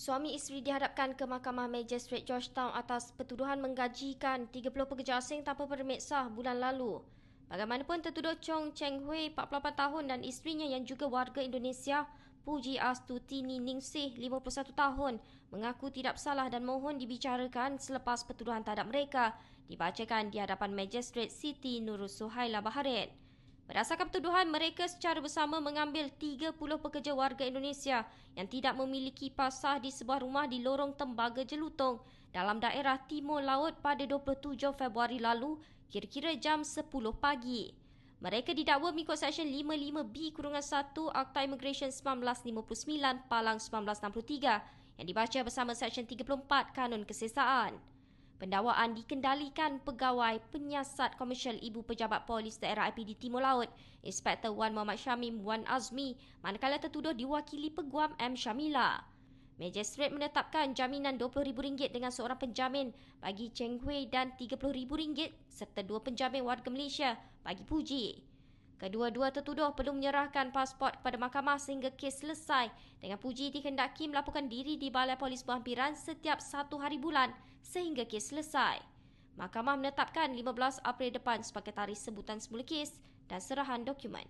Suami isteri dihadapkan ke Mahkamah Magistrate Georgetown atas pertuduhan menggajikan 30 pekerja asing tanpa permit sah bulan lalu. Bagaimanapun tertuduh Chong Cheng Hui, 48 tahun dan isterinya yang juga warga Indonesia, Puji Astutini Ningsih, 51 tahun, mengaku tidak bersalah dan mohon dibicarakan selepas pertuduhan terhadap mereka dibacakan di hadapan Magistrate Siti Nurul Suhaila Baharin. Berdasarkan pertuduhan, mereka secara bersama mengambil 30 pekerja warga Indonesia yang tidak memiliki pasah di sebuah rumah di lorong Tembaga Jelutong dalam daerah Timur Laut pada 27 Februari lalu kira-kira jam 10 pagi. Mereka didakwa mengikut Seksyen 55B Kurungan 1 Akta Immigration 1959 Palang 1963 yang dibaca bersama Seksyen 34 Kanun Kesesaan. Pendakwaan dikendalikan pegawai penyiasat komersial Ibu Pejabat Polis Daerah IPD Timur Laut, Inspektor Wan Muhammad Syamim Wan Azmi, manakala tertuduh diwakili Peguam M. Syamila. Magistrate menetapkan jaminan RM20,000 dengan seorang penjamin bagi Cheng Hui dan RM30,000 serta dua penjamin warga Malaysia bagi Puji. Kedua-dua tertuduh perlu menyerahkan pasport kepada mahkamah sehingga kes selesai dengan Puji dikendaki melaporkan diri di Balai Polis Berhampiran setiap satu hari bulan sehingga kes selesai. Mahkamah menetapkan 15 April depan sebagai tarikh sebutan semula kes dan serahan dokumen.